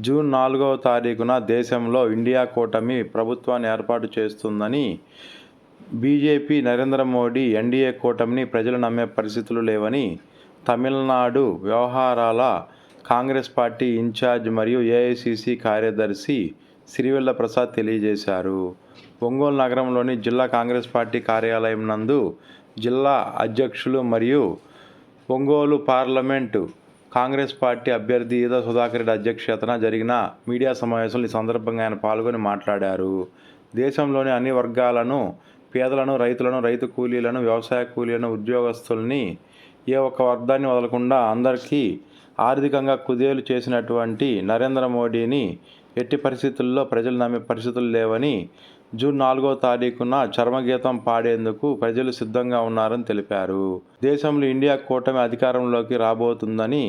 June నాలుగవ తారీఖున దేశంలో ఇండియా కూటమి ప్రభుత్వాన్ని ఏర్పాటు చేస్తుందని బీజేపీ నరేంద్ర మోడీ ఎన్డీఏ కూటమిని ప్రజలు నమ్మే పరిస్థితులు లేవని తమిళనాడు వ్యవహారాల కాంగ్రెస్ పార్టీ ఇన్ఛార్జ్ మరియు ఏఐసిసి కార్యదర్శి సిరివెల్ల ప్రసాద్ తెలియజేశారు. ఒంగోలు నగరంలోని జిల్లా కాంగ్రెస్ పార్టీ కార్యాలయం నందు జిల్లా అధ్యక్షులు మరియు ఒంగోలు పార్లమెంటు కాంగ్రెస్ పార్టీ అభ్యర్థి ఈదా సుధాకర్ రెడ్డి అధ్యక్షతన జరిగిన మీడియా సమావేశంలో ఈ సందర్భంగా ఆయన పాల్గొని మాట్లాడారు. దేశంలోని అన్ని వర్గాలను పేదలను రైతులను రైతు కూలీలను వ్యవసాయ కూలీలను ఉద్యోగస్తుల్ని ఏ ఒక్క వర్గాన్ని వదలకుండా అందరికీ ఆర్థికంగా కుదేలు చేసినటువంటి నరేంద్ర మోడీని ఎట్టి పరిస్థితుల్లో ప్రజలు నమ్మే పరిస్థితులు లేవని జూన్ నాలుగో తారీఖున చర్మగీతం పాడేందుకు ప్రజలు సిద్ధంగా ఉన్నారని తెలిపారు. దేశంలో ఇండియా కూటమి అధికారంలోకి రాబోతుందని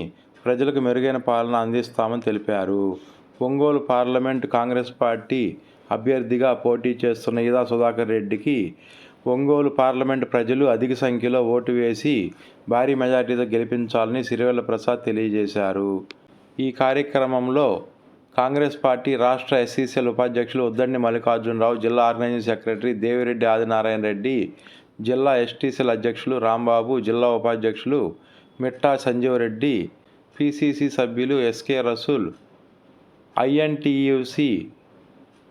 ప్రజలకు మెరుగైన పాలన అందిస్తామని తెలిపారు. ఒంగోలు పార్లమెంట్ కాంగ్రెస్ పార్టీ అభ్యర్థిగా పోటీ చేస్తున్న ఈదా సుధాకర్ రెడ్డికి ఒంగోలు పార్లమెంటు ప్రజలు అధిక సంఖ్యలో ఓటు వేసి భారీ మెజార్టీతో గెలిపించాలని సిరివెల్ల ప్రసాద్ తెలియజేశారు. ఈ కార్యక్రమంలో కాంగ్రెస్ పార్టీ రాష్ట్ర ఎస్సీసీఎల్ ఉపాధ్యక్షులు ఉద్దండి మల్లికార్జునరావు జిల్లా ఆర్గనైజింగ్ సెక్రటరీ దేవిరెడ్డి ఆదినారాయణ రెడ్డి జిల్లా ఎస్టీసీఎల్ అధ్యక్షులు రాంబాబు జిల్లా ఉపాధ్యక్షులు మిట్టా సంజీవరెడ్డి పిసిసి సభ్యులు ఎస్కే రసూల్ ఐఎన్టీయూసి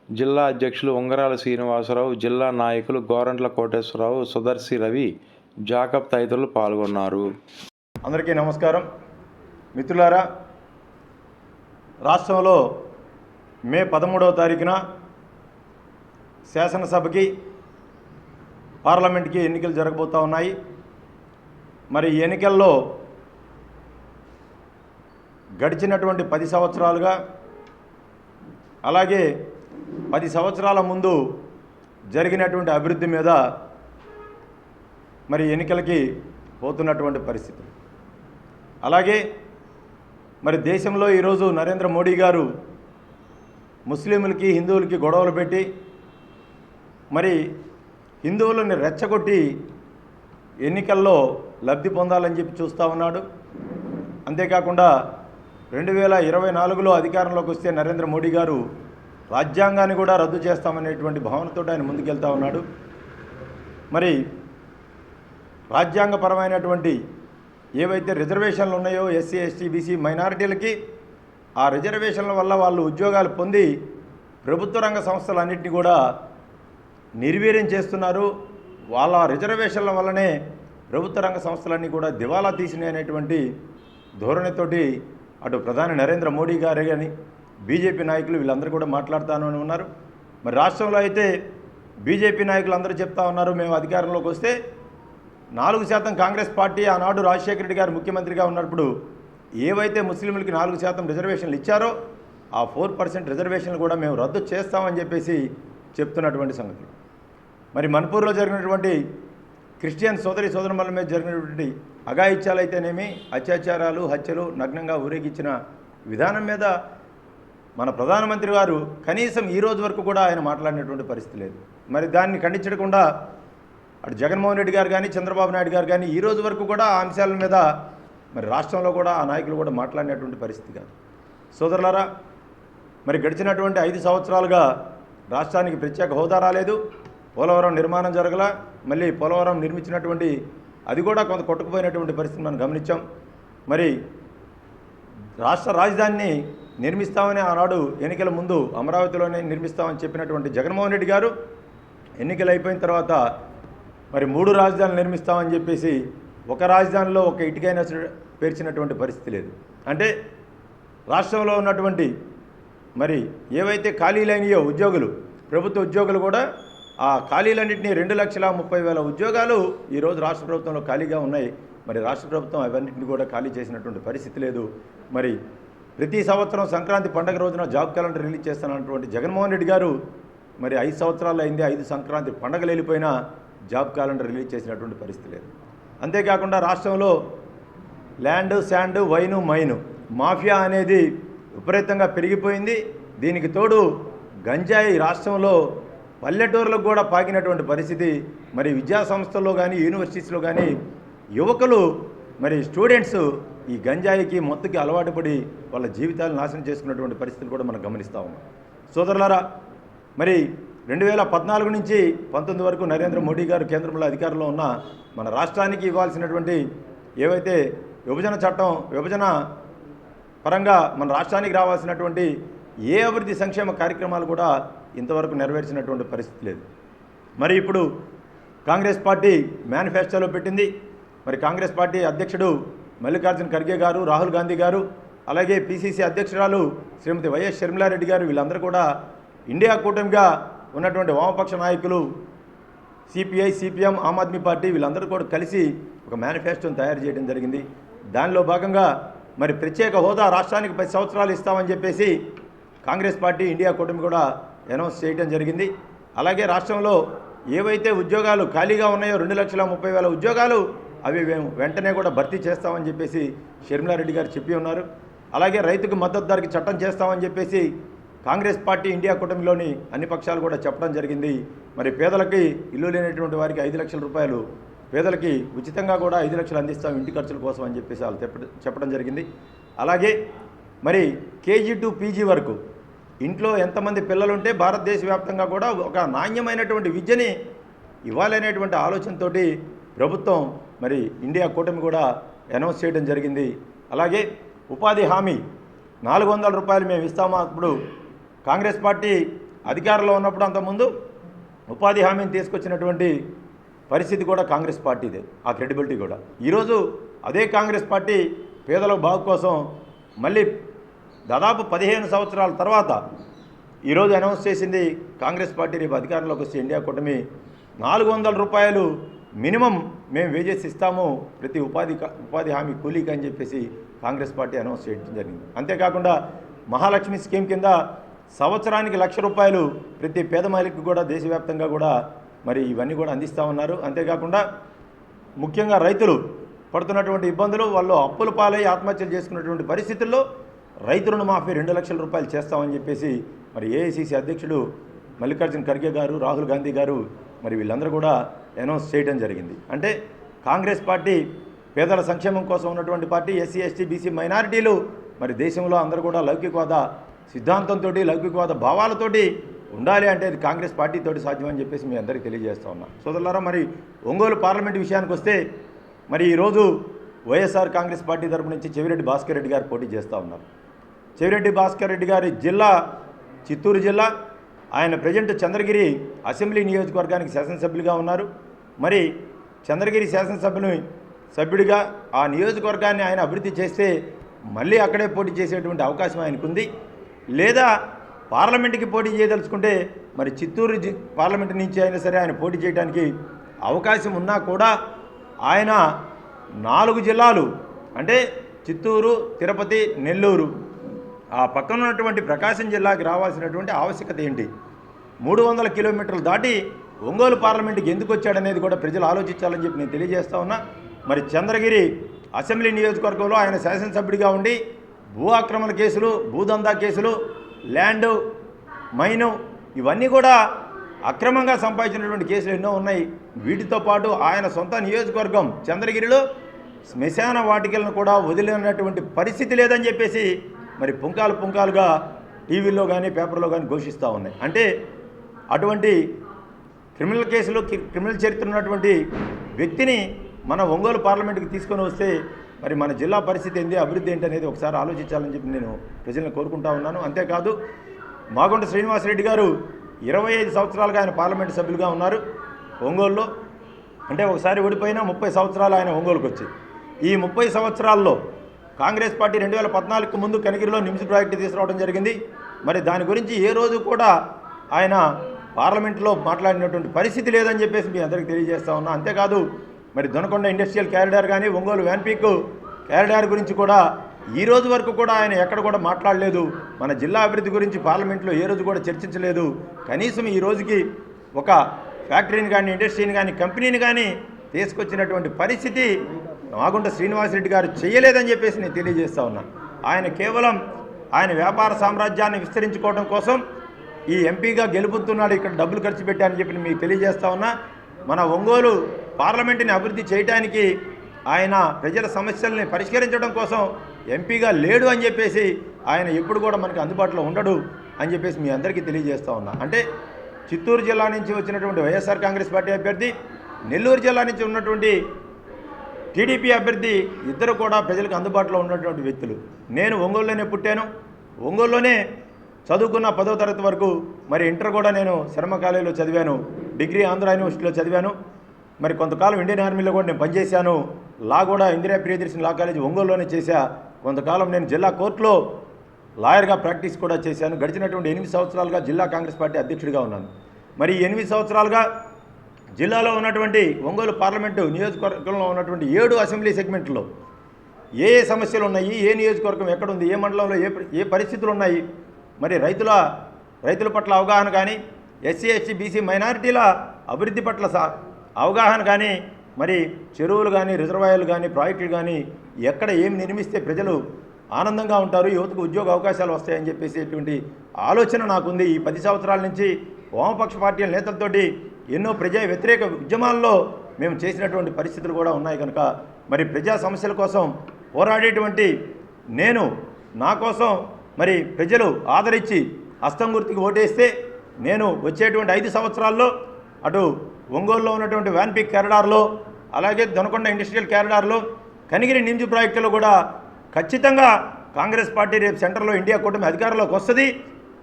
జిల్లా అధ్యక్షులు ఉంగరాల శ్రీనివాసరావు జిల్లా నాయకులు గోరంట్ల కోటేశ్వరరావు సుదర్శి రవి జాకబ్ తదితరులు పాల్గొన్నారు. అందరికీ నమస్కారం. మిత్రులారా రాష్ట్రంలో మే పదమూడవ తారీఖున శాసనసభకి పార్లమెంట్కి ఎన్నికలు జరగబోతూ ఉన్నాయి. మరి ఎన్నికల్లో గడిచినటువంటి పది సంవత్సరాలుగా అలాగే పది సంవత్సరాల ముందు జరిగినటువంటి అభివృద్ధి మీద మరి ఎన్నికలకి పోతున్నటువంటి పరిస్థితి. అలాగే మరి దేశంలో ఈరోజు నరేంద్ర మోడీ గారు ముస్లింలకి హిందువులకి గొడవలు పెట్టి మరి హిందువులను రెచ్చగొట్టి ఎన్నికల్లో లబ్ధి పొందాలని చెప్పి చూస్తూ ఉన్నాడు. అంతేకాకుండా రెండు వేల ఇరవై నాలుగులో అధికారంలోకి వస్తే నరేంద్ర మోడీ గారు రాజ్యాంగాన్ని కూడా రద్దు చేస్తామనేటువంటి భావనతో ఆయన ముందుకెళ్తా ఉన్నాడు. మరి రాజ్యాంగపరమైనటువంటి ఏవైతే రిజర్వేషన్లు ఉన్నాయో ఎస్సీ ఎస్టీ బీసీ మైనారిటీలకి ఆ రిజర్వేషన్ల వల్ల వాళ్ళు ఉద్యోగాలు పొంది ప్రభుత్వ రంగ సంస్థలన్నింటినీ కూడా నిర్వీర్యం చేస్తున్నారు. వాళ్ళ రిజర్వేషన్ల వల్లనే ప్రభుత్వ రంగ సంస్థలన్నీ కూడా దివాలా తీసినాయి అనేటువంటి ధోరణితోటి అటు ప్రధాని నరేంద్ర మోడీ గారే కానీ బీజేపీ నాయకులు వీళ్ళందరూ కూడా మాట్లాడుతానని ఉన్నారు. మరి రాష్ట్రంలో అయితే బీజేపీ నాయకులు అందరూ చెప్తా ఉన్నారు మేము అధికారంలోకి వస్తే నాలుగు శాతం కాంగ్రెస్ పార్టీ ఆనాడు రాజశేఖర రెడ్డి గారు ముఖ్యమంత్రిగా ఉన్నప్పుడు ఏవైతే ముస్లింలకి నాలుగు శాతం రిజర్వేషన్లు ఇచ్చారో ఆ ఫోర్ పర్సెంట్ రిజర్వేషన్లు కూడా మేము రద్దు చేస్తామని చెప్పేసి చెప్తున్నటువంటి సంగతి మరి మణిపూర్లో జరిగినటువంటి క్రిస్టియన్ సోదరి సోదరుల మీద జరిగినటువంటి అఘాయిత్యాలైతేనేమి అత్యాచారాలు హత్యలు నగ్నంగా ఊరేగించిన విధానం మీద మన ప్రధానమంత్రి గారు కనీసం ఈ రోజు వరకు కూడా ఆయన మాట్లాడినటువంటి పరిస్థితి లేదు. మరి దాన్ని ఖండించకుండా అటు జగన్మోహన్ రెడ్డి గారు కానీ చంద్రబాబు నాయుడు గారు కానీ ఈ రోజు వరకు కూడా ఆ అంశాల మీద మరి రాష్ట్రంలో కూడా ఆ నాయకులు కూడా మాట్లాడినటువంటి పరిస్థితి కాదు. సోదరులారా మరి గడిచినటువంటి ఐదు సంవత్సరాలుగా రాష్ట్రానికి ప్రత్యేక హోదా రాలేదు. పోలవరం నిర్మాణం జరగల మళ్ళీ పోలవరం నిర్మించినటువంటి అది కూడా కొంత కొట్టుకుపోయినటువంటి పరిస్థితి మనం గమనించాం. మరి రాష్ట్ర రాజధానిని నిర్మిస్తామని ఆనాడు ఎన్నికల ముందు అమరావతిలోనే నిర్మిస్తామని చెప్పినటువంటి జగన్మోహన్ రెడ్డి గారు ఎన్నికలు అయిపోయిన తర్వాత మరి మూడు రాజధానులు నిర్మిస్తామని చెప్పేసి ఒక రాజధానిలో ఒక ఇటుకైనా పేర్చినటువంటి పరిస్థితి లేదు. అంటే రాష్ట్రంలో ఉన్నటువంటి మరి ఏవైతే ఖాళీలైనయో ఉద్యోగులు ప్రభుత్వ ఉద్యోగులు కూడా ఆ ఖాళీలన్నింటినీ రెండు లక్షల ముప్పై వేల ఉద్యోగాలు ఈరోజు రాష్ట్ర ప్రభుత్వంలో ఖాళీగా ఉన్నాయి. మరి రాష్ట్ర ప్రభుత్వం అవన్నింటినీ కూడా ఖాళీ చేసినటువంటి పరిస్థితి లేదు. మరి ప్రతి సంవత్సరం సంక్రాంతి పండగ రోజున జాబ్ క్యాలెండర్ రిలీజ్ చేస్తున్నటువంటి జగన్మోహన్ రెడ్డి గారు మరి ఐదు సంవత్సరాలు అయింది ఐదు సంక్రాంతి పండగలు వెళ్ళిపోయినా జాబ్ క్యాలెండర్ రిలీజ్ చేసినటువంటి పరిస్థితి లేదు. అంతేకాకుండా రాష్ట్రంలో land sand wine mine mafia అనేది విపరీతంగా పెరిగిపోయింది. దీనికి తోడు గంజాయి రాష్ట్రంలో పల్లెటూరులకు కూడా పాకినటువంటి పరిస్థితి. మరి విద్యా సంస్థల్లో కానీ యూనివర్సిటీస్లో కానీ యువకులు మరి స్టూడెంట్స్ ఈ గంజాయికి మొత్తకి అలవాటు పడి వాళ్ళ జీవితాలు నాశనం చేసుకున్నటువంటి పరిస్థితులు కూడా మనం గమనిస్తూ ఉన్నాం. సోదరులారా మరి రెండు వేల పద్నాలుగు నుంచి పంతొమ్మిది వరకు నరేంద్ర మోడీ గారు కేంద్రంలో అధికారంలో ఉన్న మన రాష్ట్రానికి ఇవ్వాల్సినటువంటి ఏవైతే విభజన చట్టం విభజన పరంగా మన రాష్ట్రానికి రావాల్సినటువంటి ఏ అభివృద్ధి సంక్షేమ కార్యక్రమాలు కూడా ఇంతవరకు నెరవేర్చినటువంటి పరిస్థితి లేదు. మరి ఇప్పుడు కాంగ్రెస్ పార్టీ మేనిఫెస్టోలో పెట్టింది. మరి కాంగ్రెస్ పార్టీ అధ్యక్షుడు మల్లికార్జున ఖర్గే గారు రాహుల్ గాంధీ గారు అలాగే పిసిసి అధ్యక్షురాలు శ్రీమతి వైఎస్ షర్మిలారెడ్డి గారు వీళ్ళందరూ కూడా ఇండియా కూటమిగా ఉన్నటువంటి వామపక్ష నాయకులు CPI CPM Aam Aadmi party వీళ్ళందరూ కూడా కలిసి ఒక మేనిఫెస్టోని తయారు చేయడం జరిగింది. దానిలో భాగంగా మరి ప్రత్యేక హోదా రాష్ట్రానికి పది సంవత్సరాలు ఇస్తామని చెప్పేసి కాంగ్రెస్ పార్టీ ఇండియా కూటమి కూడా అనౌన్స్ చేయడం జరిగింది. అలాగే రాష్ట్రంలో ఏవైతే ఉద్యోగాలు ఖాళీగా ఉన్నాయో రెండు లక్షల ముప్పై వేల ఉద్యోగాలు అవి మేము వెంటనే కూడా భర్తీ చేస్తామని చెప్పేసి షర్మిలారెడ్డి గారు చెప్పి ఉన్నారు. అలాగే రైతుకు మద్దతు ధరకి చట్టం చేస్తామని చెప్పేసి కాంగ్రెస్ పార్టీ ఇండియా కూటమిలోని అన్ని పక్షాలు కూడా చెప్పడం జరిగింది. మరి పేదలకి ఇల్లు లేనటువంటి వారికి ఐదు లక్షల రూపాయలు పేదలకి ఉచితంగా కూడా ఐదు లక్షలు అందిస్తాం ఇంటి ఖర్చుల కోసం అని చెప్పేసి వాళ్ళు చెప్పడం జరిగింది. అలాగే మరి కేజీ టు పీజీ వరకు ఇంట్లో ఎంతమంది పిల్లలుంటే భారతదేశ వ్యాప్తంగా కూడా ఒక నాణ్యమైనటువంటి విద్యని ఇవ్వాలనేటువంటి ఆలోచనతోటి ప్రభుత్వం మరి ఇండియా కూటమి కూడా అనౌన్స్ చేయడం జరిగింది. అలాగే ఉపాధి హామీ నాలుగు వందల రూపాయలు మేము ఇస్తామా అప్పుడు కాంగ్రెస్ పార్టీ అధికారంలో ఉన్నప్పుడు అంతకుముందు ఉపాధి హామీని తీసుకొచ్చినటువంటి పరిస్థితి కూడా కాంగ్రెస్ పార్టీదే ఆ క్రెడిబిలిటీ కూడా. ఈరోజు అదే కాంగ్రెస్ పార్టీ పేదల బాగు కోసం మళ్ళీ దాదాపు పదిహేను సంవత్సరాల తర్వాత ఈరోజు అనౌన్స్ చేసింది కాంగ్రెస్ పార్టీ రేపు అధికారంలోకి వస్తే ఇండియా కూటమి. నాలుగు వందల రూపాయలు మినిమం మేము వేజెస్ ఇస్తాము ప్రతి ఉపాధి ఉపాధి హామీ కూలీకి అని చెప్పేసి కాంగ్రెస్ పార్టీ అనౌన్స్ చేయడం జరిగింది. అంతేకాకుండా మహాలక్ష్మి స్కీమ్ కింద సంవత్సరానికి లక్ష రూపాయలు ప్రతి పేద మహిళకి కూడా దేశవ్యాప్తంగా కూడా మరి ఇవన్నీ కూడా అందిస్తూ ఉన్నారు. అంతేకాకుండా ముఖ్యంగా రైతులు పడుతున్నటువంటి ఇబ్బందులు వాళ్ళు అప్పుల పాలై ఆత్మహత్యలు చేసుకున్నటువంటి పరిస్థితుల్లో రైతు రుణమాఫీ రెండు లక్షల రూపాయలు చేస్తామని చెప్పేసి మరి ఏఐసిసి అధ్యక్షుడు మల్లికార్జున ఖర్గే గారు రాహుల్ గాంధీ గారు మరి వీళ్ళందరూ కూడా అనౌన్స్ చేయడం జరిగింది. అంటే కాంగ్రెస్ పార్టీ పేదల సంక్షేమం కోసం ఉన్నటువంటి పార్టీ ఎస్సీ ఎస్టీ బీసీ మైనారిటీలు మరి దేశంలో అందరూ కూడా లౌకికవాద సిద్ధాంతంతో లౌకికవాద భావాలతోటి ఉండాలి అంటే అది కాంగ్రెస్ పార్టీతోటి సాధ్యం అని చెప్పేసి మీ అందరికీ తెలియజేస్తా ఉన్నా. సోదరులారా మరి ఒంగోలు పార్లమెంట్ విషయానికి వస్తే మరి ఈరోజు వైఎస్ఆర్ కాంగ్రెస్ పార్టీ తరపు నుంచి చెవిరెడ్డి భాస్కర్ రెడ్డి గారు పోటీ చేస్తూ ఉన్నారు. చెవిరెడ్డి భాస్కర్ రెడ్డి గారి జిల్లా చిత్తూరు జిల్లా ఆయన ప్రజెంట్ చంద్రగిరి అసెంబ్లీ నియోజకవర్గానికి శాసనసభ్యులుగా ఉన్నారు. మరి చంద్రగిరి శాసనసభ్యుని సభ్యుడిగా ఆ నియోజకవర్గాన్ని ఆయన అభివృద్ధి చేస్తే మళ్ళీ అక్కడే పోటీ చేసేటువంటి అవకాశం ఆయనకుంది. లేదా పార్లమెంట్కి పోటీ చేయదలుచుకుంటే మరి చిత్తూరు జి పార్లమెంట్ నుంచి అయినా సరే ఆయన పోటీ చేయడానికి అవకాశం ఉన్నా కూడా ఆయన నాలుగు జిల్లాలు అంటే చిత్తూరు తిరుపతి నెల్లూరు ఆ పక్కన ఉన్నటువంటి ప్రకాశం జిల్లాకి రావాల్సినటువంటి ఆవశ్యకత ఏంటి? మూడు వందల కిలోమీటర్లు దాటి ఒంగోలు పార్లమెంట్కి ఎందుకు వచ్చాడనేది కూడా ప్రజలు ఆలోచించాలని చెప్పి నేను తెలియజేస్తా ఉన్నా. మరి చంద్రగిరి అసెంబ్లీ నియోజకవర్గంలో ఆయన శాసనసభ్యుడిగా ఉండి భూ ఆక్రమణ కేసులు భూదందా కేసులు ల్యాండ్ మైను ఇవన్నీ కూడా అక్రమంగా సంపాదించినటువంటి కేసులు ఎన్నో ఉన్నాయి. వీటితో పాటు ఆయన సొంత నియోజకవర్గం చంద్రగిరిలో శ్మశాన వాటికలను కూడా వదిలినటువంటి పరిస్థితి లేదని చెప్పేసి మరి పుంకాలు పుంకాలుగా టీవీల్లో కానీ పేపర్లో కానీ ఘోషిస్తూ ఉన్నాయి. అంటే అటువంటి క్రిమినల్ కేసులో క్రిమినల్ చరిత్ర ఉన్నటువంటి వ్యక్తిని మన ఒంగోలు పార్లమెంట్కి తీసుకొని వస్తే మరి మన జిల్లా పరిస్థితి ఏంది అభివృద్ధి ఏంటి అనేది ఒకసారి ఆలోచించాలని చెప్పి నేను ప్రజలను కోరుకుంటా ఉన్నాను. అంతేకాదు మాగుంట శ్రీనివాసరెడ్డి గారు ఇరవై ఐదు సంవత్సరాలుగా ఆయన పార్లమెంట్ సభ్యులుగా ఉన్నారు ఒంగోలులో. అంటే ఒకసారి ఓడిపోయినా ముప్పై సంవత్సరాలు ఆయన ఒంగోలుకు వచ్చి ఈ ముప్పై సంవత్సరాల్లో కాంగ్రెస్ పార్టీ రెండు వేల పద్నాలుగుకు ముందు కనిగిరిలో నిమ్స్ ప్రాజెక్టు తీసుకురావడం జరిగింది. మరి దాని గురించి ఏ రోజు కూడా ఆయన పార్లమెంట్లో మాట్లాడినటువంటి పరిస్థితి లేదని చెప్పేసి మీ అందరికీ తెలియజేస్తా ఉన్నా. అంతేకాదు మరి దొనకొండ ఇండస్ట్రియల్ క్యారిడార్ కానీ ఒంగోలు వ్యాన్పీక్ క్యారిడార్ గురించి కూడా ఈ రోజు వరకు కూడా ఆయన ఎక్కడ కూడా మాట్లాడలేదు. మన జిల్లా అభివృద్ధి గురించి పార్లమెంట్లో ఏ రోజు కూడా చర్చించలేదు. కనీసం ఈ రోజుకి ఒక ఫ్యాక్టరీని కానీ ఇండస్ట్రీని కానీ కంపెనీని కానీ తీసుకొచ్చినటువంటి పరిస్థితి మాగుంట శ్రీనివాసరెడ్డి గారు చేయలేదని చెప్పేసి నేను తెలియజేస్తా ఉన్నా. ఆయన కేవలం ఆయన వ్యాపార సామ్రాజ్యాన్ని విస్తరించుకోవడం కోసం ఈ ఎంపీగా గెలుపుతున్నాడు ఇక్కడ డబ్బులు ఖర్చు పెట్టారని చెప్పి మీకు తెలియజేస్తా ఉన్నా. మన ఒంగోలు పార్లమెంటుని అభివృద్ధి చేయడానికి ఆయన ప్రజల సమస్యల్ని పరిష్కరించడం కోసం ఎంపీగా లేడు అని చెప్పేసి ఆయన ఎప్పుడు కూడా మనకి అందుబాటులో ఉండడు అని చెప్పేసి మీ అందరికీ తెలియజేస్తూ ఉన్నా. అంటే చిత్తూరు జిల్లా నుంచి వచ్చినటువంటి వైఎస్ఆర్ కాంగ్రెస్ పార్టీ అభ్యర్థి నెల్లూరు జిల్లా నుంచి ఉన్నటువంటి టీడీపీ అభ్యర్థి ఇద్దరు కూడా ప్రజలకు అందుబాటులో ఉన్నటువంటి వ్యక్తులు. నేను ఒంగోలులోనే పుట్టాను. ఒంగోలులోనే చదువుకున్న పదో తరగతి వరకు మరి ఇంటర్ కూడా నేను శర్మ కాలేజీలో చదివాను. డిగ్రీ ఆంధ్ర యూనివర్సిటీలో చదివాను. మరి కొంతకాలం ఇండియన్ ఆర్మీలో కూడా నేను పనిచేశాను. లా కూడా ఇందిరా ప్రియదర్శిని లా కాలేజీ ఒంగోలులోనే చేశా. కొంతకాలం నేను జిల్లా కోర్టులో లాయర్గా ప్రాక్టీస్ కూడా చేశాను. గడిచినటువంటి ఎనిమిది సంవత్సరాలుగా జిల్లా కాంగ్రెస్ పార్టీ అధ్యక్షుడిగా ఉన్నాను. మరి ఎనిమిది సంవత్సరాలుగా జిల్లాలో ఉన్నటువంటి ఒంగోలు పార్లమెంటు నియోజకవర్గంలో ఉన్నటువంటి ఏడు అసెంబ్లీ సెగ్మెంట్లో ఏ ఏ సమస్యలు ఉన్నాయి ఏ నియోజకవర్గం ఎక్కడుంది ఏ మండలంలో ఏ ఏ పరిస్థితులు ఉన్నాయి మరి రైతుల రైతుల పట్ల అవగాహన కానీ ఎస్సీ ఎస్టీ బీసీ మైనారిటీల అభివృద్ధి పట్ల అవగాహన కానీ మరి చెరువులు కానీ రిజర్వాయర్లు కానీ ప్రాజెక్టులు కానీ ఎక్కడ ఏం నిర్మిస్తే ప్రజలు ఆనందంగా ఉంటారు యువతకు ఉద్యోగ అవకాశాలు వస్తాయని చెప్పేసేటువంటి ఆలోచన నాకుంది. ఈ పది సంవత్సరాల నుంచి వామపక్ష పార్టీల నేతలతోటి ఎన్నో ప్రజా వ్యతిరేక ఉద్యమాల్లో మేము చేసినటువంటి పరిస్థితులు కూడా ఉన్నాయి కనుక మరి ప్రజా సమస్యల కోసం పోరాడేటువంటి నేను నా కోసం మరి ప్రజలు ఆదరించి హస్తం గుర్తుకి ఓటేస్తే నేను వచ్చేటువంటి ఐదు సంవత్సరాల్లో అటు ఒంగోలులో ఉన్నటువంటి వ్యాన్పిక్ క్యారిడార్లో అలాగే దొనకొండ ఇండస్ట్రియల్ క్యారిడార్లో కనిగిరి నింజు ప్రాజెక్టులో కూడా ఖచ్చితంగా కాంగ్రెస్ పార్టీ రేపు సెంటర్లో ఇండియా కూటమి అధికారంలోకి వస్తుంది.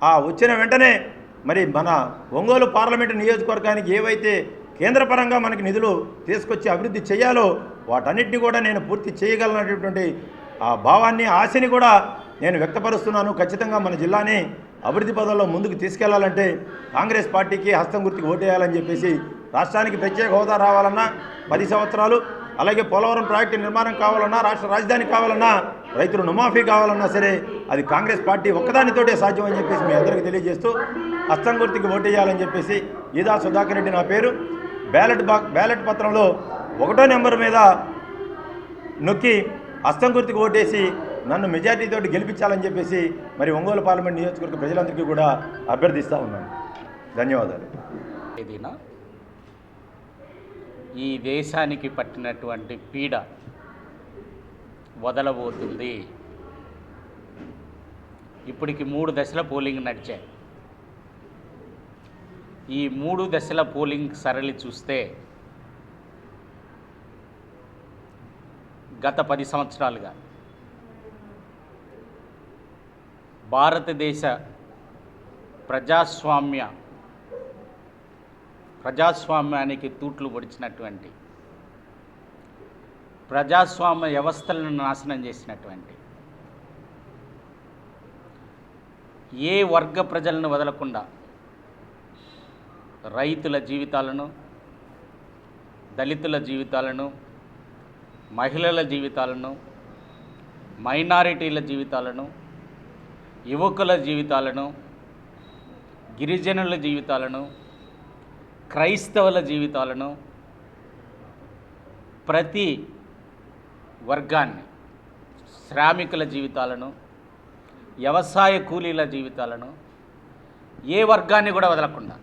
ఆ వచ్చిన వెంటనే మరి మన ఒంగోలు పార్లమెంటు నియోజకవర్గానికి ఏవైతే కేంద్రపరంగా మనకి నిధులు తీసుకొచ్చి అభివృద్ధి చేయాలో వాటన్నిటిని కూడా నేను పూర్తి చేయగలనటువంటి ఆ భావాన్ని ఆశని కూడా నేను వ్యక్తపరుస్తున్నాను. ఖచ్చితంగా మన జిల్లాని అభివృద్ధి పదంలో ముందుకు తీసుకెళ్ళాలంటే కాంగ్రెస్ పార్టీకి హస్తం గుర్తికి ఓటేయాలని చెప్పేసి రాష్ట్రానికి ప్రత్యేక హోదా రావాలన్నా పది సంవత్సరాలు అలాగే పోలవరం ప్రాజెక్టు నిర్మాణం కావాలన్నా రాష్ట్ర రాజధాని కావాలన్నా రైతులు రుణమాఫీ కావాలన్నా సరే అది కాంగ్రెస్ పార్టీ ఒక్కదానితోటే సాధ్యం అని చెప్పేసి మీ అందరికీ తెలియజేస్తూ హస్తం గుర్తుకి ఓటేయాలని చెప్పేసి ఈదా సుధాకర్ రెడ్డి నా పేరు. బ్యాలెట్ బా బ్యాలెట్ పత్రంలో ఒకటో నెంబర్ మీద నొక్కి హస్తం గుర్తుకు ఓటేసి నన్ను మెజార్టీతో గెలిపించాలని చెప్పేసి మరి ఒంగోలు పార్లమెంట్ నియోజకవర్గ ప్రజలందరికీ కూడా అభ్యర్థిస్తూ ఉన్నాను. ధన్యవాదాలు. ఏదైనా ఈ దేశానికి పట్టినటువంటి పీడ వదలబోతుంది. ఇప్పటికి మూడు దశల పోలింగ్ నడిచాయి. ఈ మూడు దశల పోలింగ్ సరళి చూస్తే గత పది సంవత్సరాలుగా భారతదేశ ప్రజాస్వామ్య ప్రజాస్వామ్యానికి తూట్లు పొడిచినటువంటి ప్రజాస్వామ్య వ్యవస్థలను నాశనం చేసినటువంటి ఏ వర్గ ప్రజలను వదలకుండా రైతుల జీవితాలను దళితుల జీవితాలను మహిళల జీవితాలను మైనారిటీల జీవితాలను యువకుల జీవితాలను గిరిజనుల జీవితాలను క్రైస్తవుల జీవితాలను ప్రతి వర్గాన్ని శ్రామికుల జీవితాలను వ్యవసాయ కూలీల జీవితాలను ఏ వర్గాన్ని కూడా వదలకుండా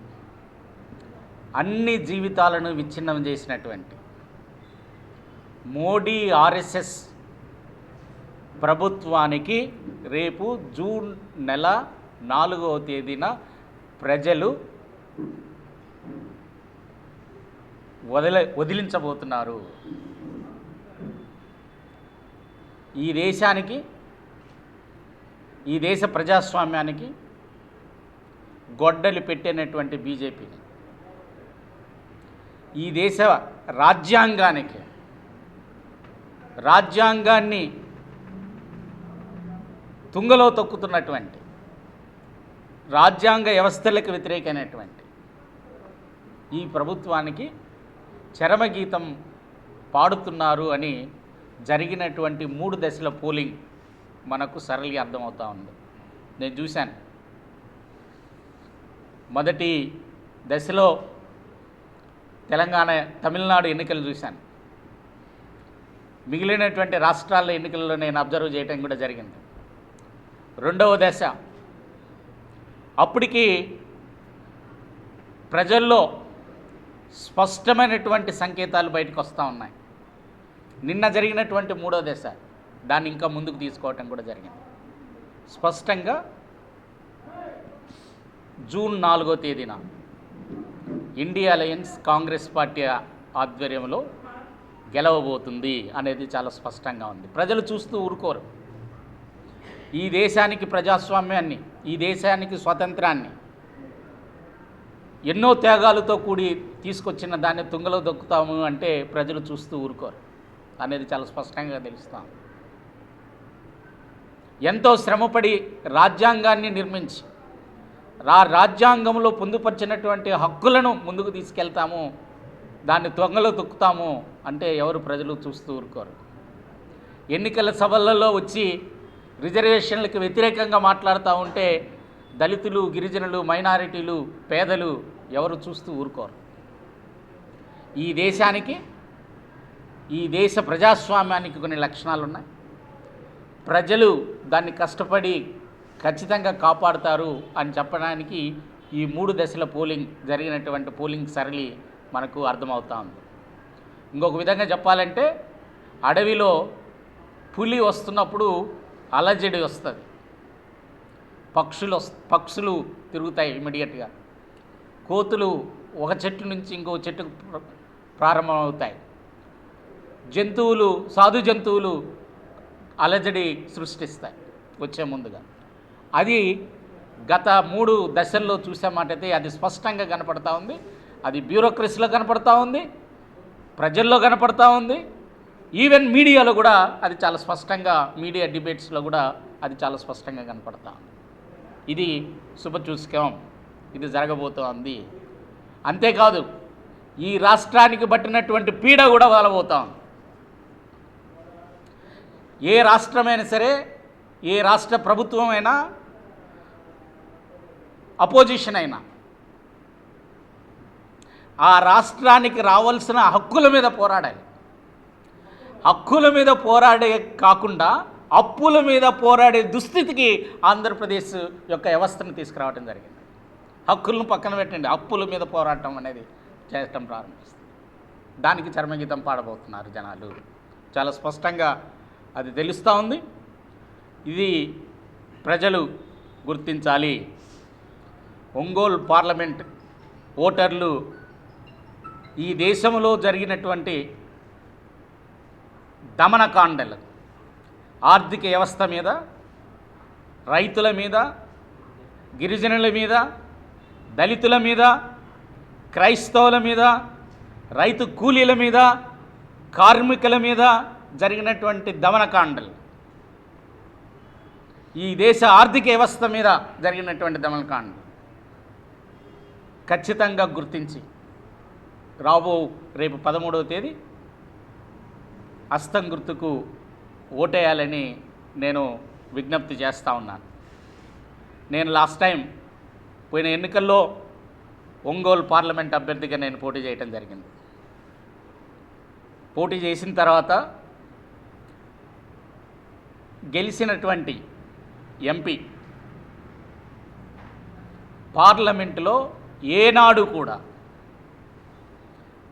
అన్ని జీవితాలను విచ్ఛిన్నం చేసినటువంటి మోడీ ఆర్ఎస్ఎస్ ప్రభుత్వానికి రేపు జూన్ నెల నాలుగవ తేదీన ప్రజలు వదిల వదిలించబోతున్నారు. ఈ దేశానికి ఈ దేశ ప్రజాస్వామ్యానికి గొడ్డలి పెట్టినటువంటి బీజేపీని ఈ దేశ రాజ్యాంగానికి రాజ్యాంగాన్ని తుంగలో తొక్కుతున్నటువంటి రాజ్యాంగ వ్యవస్థలకు వ్యతిరేకమైనటువంటి ఈ ప్రభుత్వానికి చరమగీతం పాడుతున్నారు అని జరిగినటువంటి మూడు దశల పోలింగ్ మనకు సరళి అర్థమవుతా ఉంది. నేను చూశాను. మొదటి దశలో తెలంగాణ తమిళనాడు ఎన్నికలు చూశాను. మిగిలినటువంటి రాష్ట్రాల ఎన్నికల్లో నేను అబ్జర్వ్ చేయటం కూడా జరిగింది. రెండవ దశ అప్పటికి ప్రజల్లో స్పష్టమైనటువంటి సంకేతాలు బయటకు వస్తూ ఉన్నాయి. నిన్న జరిగినటువంటి మూడో దశ దాన్ని ఇంకా ముందుకు తీసుకోవటం కూడా జరిగింది. స్పష్టంగా జూన్ నాలుగో తేదీన ఇండియా అలయన్స్ కాంగ్రెస్ పార్టీ ఆధ్వర్యంలో గెలవబోతుంది అనేది చాలా స్పష్టంగా ఉంది. ప్రజలు చూస్తూ ఊరుకోరు. ఈ దేశానికి ప్రజాస్వామ్యాన్ని ఈ దేశానికి స్వాతంత్రాన్ని ఎన్నో త్యాగాలతో కూడి తీసుకొచ్చిన దాన్ని తుంగలో దొక్కుతాము అంటే ప్రజలు చూస్తూ ఊరుకోరు. అనేది చాలా స్పష్టంగా తెలుస్తాం. ఎంతో శ్రమపడి రాజ్యాంగాన్ని నిర్మించి రా రాజ్యాంగంలో పొందుపరిచినటువంటి హక్కులను ముందుకు తీసుకెళ్తాము దాన్ని తొంగలో తొక్కుతాము అంటే ఎవరు ప్రజలు చూస్తూ ఊరుకోరు. ఎన్నికల సభలలో వచ్చి రిజర్వేషన్లకు వ్యతిరేకంగా మాట్లాడుతూ ఉంటే దళితులు గిరిజనులు మైనారిటీలు పేదలు ఎవరు చూస్తూ ఊరుకోరు. ఈ దేశానికి ఈ దేశ ప్రజాస్వామ్యానికి కొన్ని లక్షణాలు ఉన్నాయి ప్రజలు దాన్ని కష్టపడి ఖచ్చితంగా కాపాడుతారు అని చెప్పడానికి ఈ మూడు దశల పోలింగ్ జరిగినటువంటి పోలింగ్ సరళి మనకు అర్థమవుతా ఉంది. ఇంకొక విధంగా చెప్పాలంటే అడవిలో పులి వస్తున్నప్పుడు అలజడి వస్తుంది. పక్షులు పక్షులు తిరుగుతాయి ఇమీడియట్గా కోతులు ఒక చెట్టు నుంచి ఇంకో చెట్టుకు ప్రారంభమవుతాయి. జంతువులు సాధు జంతువులు అలజడి సృష్టిస్తాయి వచ్చే ముందుగా. అది గత మూడు దశల్లో చూసామాటైతే అది స్పష్టంగా కనపడతా ఉంది. అది బ్యూరోక్రసీలో కనపడతా ఉంది. ప్రజల్లో కనపడతా ఉంది. ఈవెన్ మీడియాలో కూడా అది చాలా స్పష్టంగా మీడియా డిబేట్స్లో కూడా అది చాలా స్పష్టంగా కనపడతా ఉంది. ఇది శుభచూస్కం ఇది జరగబోతోంది. అంతేకాదు ఈ రాష్ట్రానికి పట్టినటువంటి పీడ కూడా వలబోతాం ఏ రాష్ట్రమైనా సరే ఏ రాష్ట్ర ప్రభుత్వమైనా అపోజిషన్ అయినా ఆ రాష్ట్రానికి రావాల్సిన హక్కుల మీద పోరాడాలి. హక్కుల మీద పోరాడే కాకుండా అప్పుల మీద పోరాడే దుస్థితికి ఆంధ్రప్రదేశ్ యొక్క వ్యవస్థను తీసుకురావడం జరిగింది. హక్కులను పక్కన పెట్టండి. అప్పుల మీద పోరాటం అనేది చేయటం ప్రారంభిస్తుంది. దానికి చర్మగీతం పాడబోతున్నారు జనాలు. చాలా స్పష్టంగా అది తెలుస్తూ ఉంది. ఇది ప్రజలు గుర్తించాలి. ఒంగోలు పార్లమెంట్ ఓటర్లు ఈ దేశంలో జరిగినటువంటి దమనకాండలు ఆర్థిక వ్యవస్థ మీద రైతుల మీద గిరిజనుల మీద దళితుల మీద క్రైస్తవుల మీద రైతు కూలీల మీద కార్మికుల మీద జరిగినటువంటి దమనకాండలు. ఈ దేశ ఆర్థిక వ్యవస్థ మీద జరిగినటువంటి దమనకాండలు. ఖచ్చితంగా గుర్తించి రాబో రేపు పదమూడవ తేదీ హస్తం గుర్తుకు ఓటేయాలని నేను విజ్ఞప్తి చేస్తూ ఉన్నాను. నేను లాస్ట్ టైం పోయిన ఎన్నికల్లో ఒంగోలు పార్లమెంట్ అభ్యర్థిగా నేను పోటీ చేయడం జరిగింది. పోటీ చేసిన తర్వాత గెలిచినటువంటి ఎంపీ పార్లమెంటులో ఏనాడు కూడా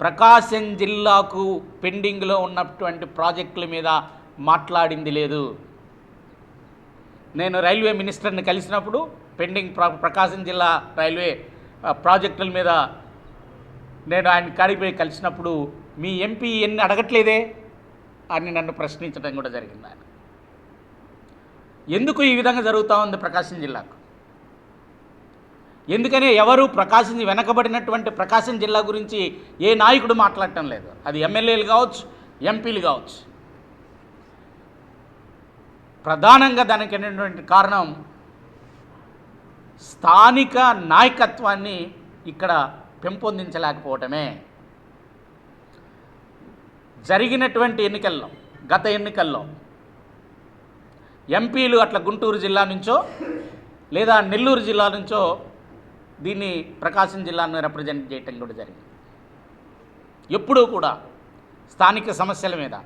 ప్రకాశం జిల్లాకు పెండింగ్లో ఉన్నటువంటి ప్రాజెక్టుల మీద మాట్లాడింది లేదు. నేను రైల్వే మినిస్టర్ని కలిసినప్పుడు పెండింగ్ ప్రకాశం జిల్లా రైల్వే ప్రాజెక్టుల మీద నేను ఆయన కాడిపోయి కలిసినప్పుడు మీ ఎంపీ ఎన్ని అడగట్లేదే అని నన్ను ప్రశ్నించడం కూడా జరిగింది ఆయన. ఎందుకు ఈ విధంగా జరుగుతూ ఉంది ప్రకాశం జిల్లాకు? ఎందుకని ఎవరు ప్రకాశం వెనకబడినటువంటి ప్రకాశం జిల్లా గురించి ఏ నాయకుడు మాట్లాడటం లేదు. అది ఎమ్మెల్యేలు కావచ్చు ఎంపీలు కావచ్చు. ప్రధానంగా దానికి కారణం స్థానిక నాయకత్వాన్ని ఇక్కడ పెంపొందించలేకపోవటమే. జరిగినటువంటి ఎన్నికల్లో గత ఎన్నికల్లో ఎంపీలు అట్లా గుంటూరు జిల్లా నుంచో లేదా నెల్లూరు జిల్లా నుంచో దీన్ని ప్రకాశం జిల్లాను రిప్రజెంట్ చేయటం కూడా జరిగింది. ఎప్పుడూ కూడా స్థానిక సమస్యల మీద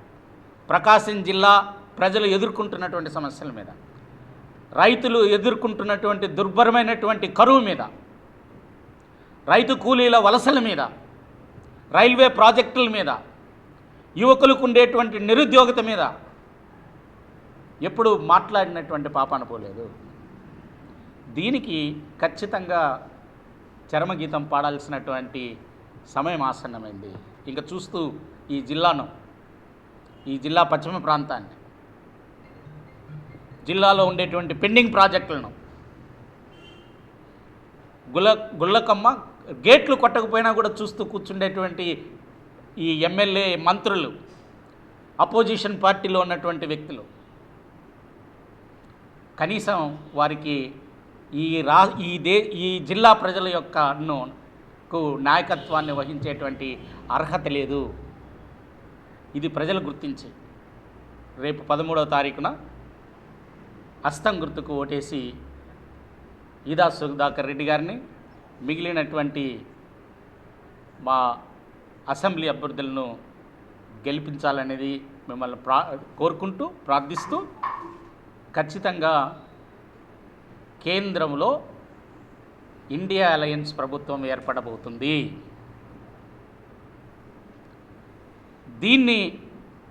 ప్రకాశం జిల్లా ప్రజలు ఎదుర్కొంటున్నటువంటి సమస్యల మీద రైతులు ఎదుర్కొంటున్నటువంటి దుర్భరమైనటువంటి కరువు మీద రైతు కూలీల వలసల మీద రైల్వే ప్రాజెక్టుల మీద యువకులకు ఉండేటువంటి నిరుద్యోగత మీద ఎప్పుడు మాట్లాడినటువంటి పాపాన పోలేదు. దీనికి ఖచ్చితంగా చరమగీతం పాడాల్సినటువంటి సమయం ఆసన్నమైంది. ఇంకా చూస్తూ ఈ జిల్లాను ఈ జిల్లా పశ్చిమ ప్రాంతాన్ని జిల్లాలో ఉండేటువంటి పెండింగ్ ప్రాజెక్టులను. గుల్ల గుల్లకమ్మ గేట్లు కొట్టకపోయినా కూడా చూస్తూ కూర్చుండేటువంటి ఈ ఎమ్మెల్యే మంత్రులు అపోజిషన్ పార్టీలో ఉన్నటువంటి వ్యక్తులు. కనీసం వారికి ఈ రా ఈ దే ఈ జిల్లా ప్రజల యొక్క కు నాయకత్వాన్ని వహించేటువంటి అర్హత లేదు. ఇది ప్రజలు గుర్తించి. రేపు పదమూడవ తారీఖున హస్తం గుర్తుకు ఓటేసి ఈదా సుధాకర్ రెడ్డి గారిని మిగిలినటువంటి మా అసెంబ్లీ అభ్యర్థులను గెలిపించాలనేది మిమ్మల్ని ప్రా కోరుకుంటూ ప్రార్థిస్తూ ఖచ్చితంగా కేంద్రంలో ఇండియా అలయన్స్ ప్రభుత్వం ఏర్పడబోతుంది. దీన్ని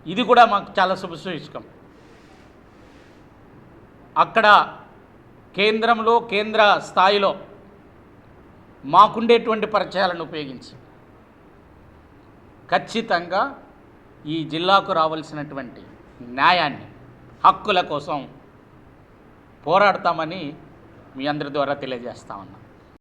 ఇది కూడా మాకు చాలా శుభసూచకం అక్కడ కేంద్రంలో కేంద్ర స్థాయిలో మాకుండేటువంటి పరిచయాలను ఉపయోగించి ఖచ్చితంగా ఈ జిల్లాకు రావాల్సినటువంటి న్యాయాన్ని హక్కుల కోసం పోరాడతామని మీ అందరి ద్వారా తెలియజేస్తామన్నా